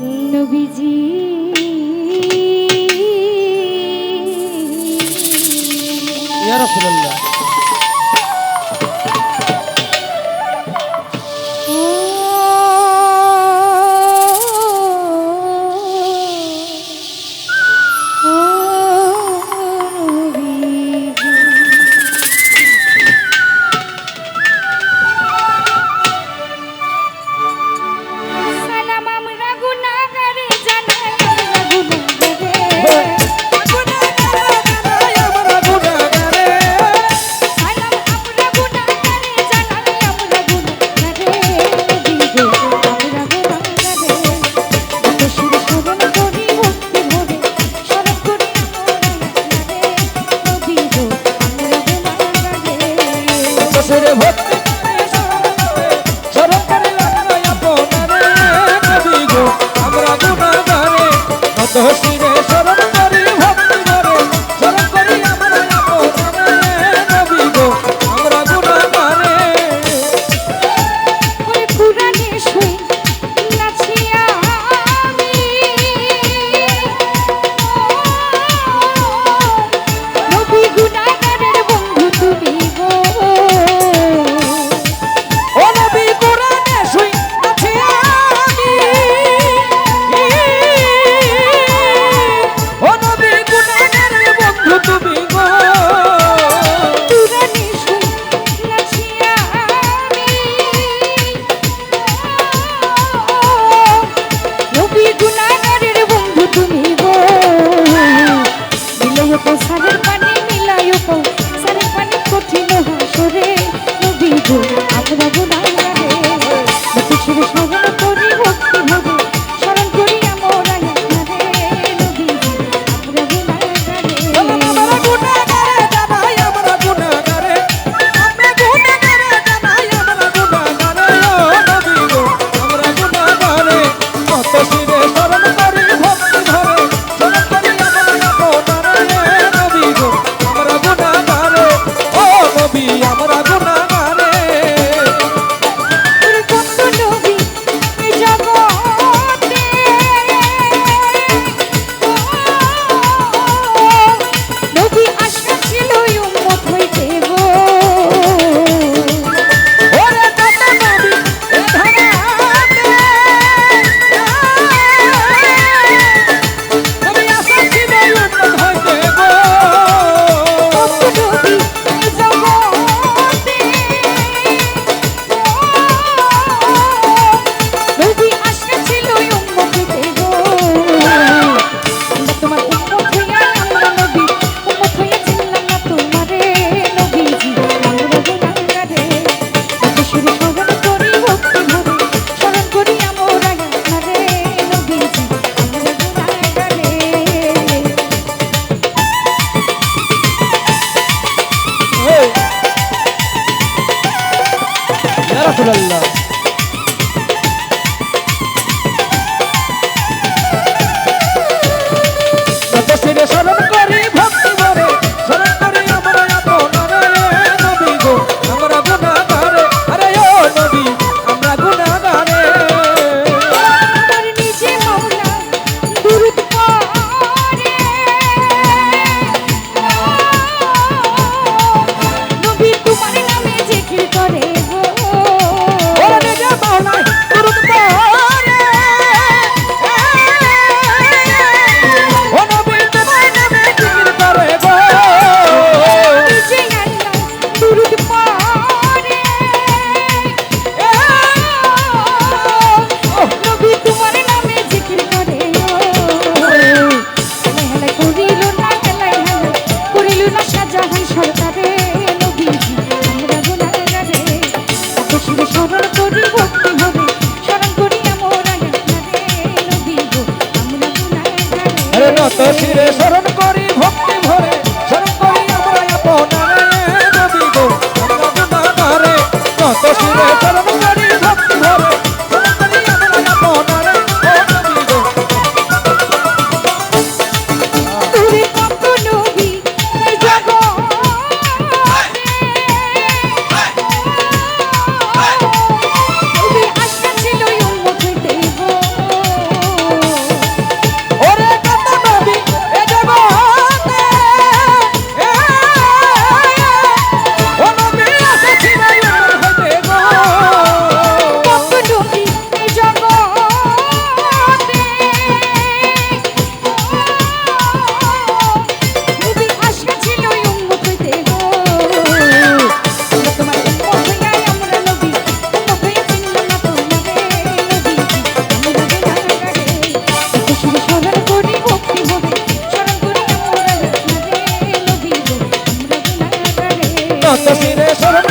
নবীজি। ইয়া রাসূলুল্লাহ। রাসুলাল্লাহ। নদীকে স্মরণ করি, ভক্তি হবে স্মরণ করি আমরা নদীব আমরা গুণায় নত শিরে স্মরণ করি, ভক্তি ভরে, স্মরণ করি আমরা আপনার নদীব আমরা গুণায় নত শিরে স্মরণ চরণ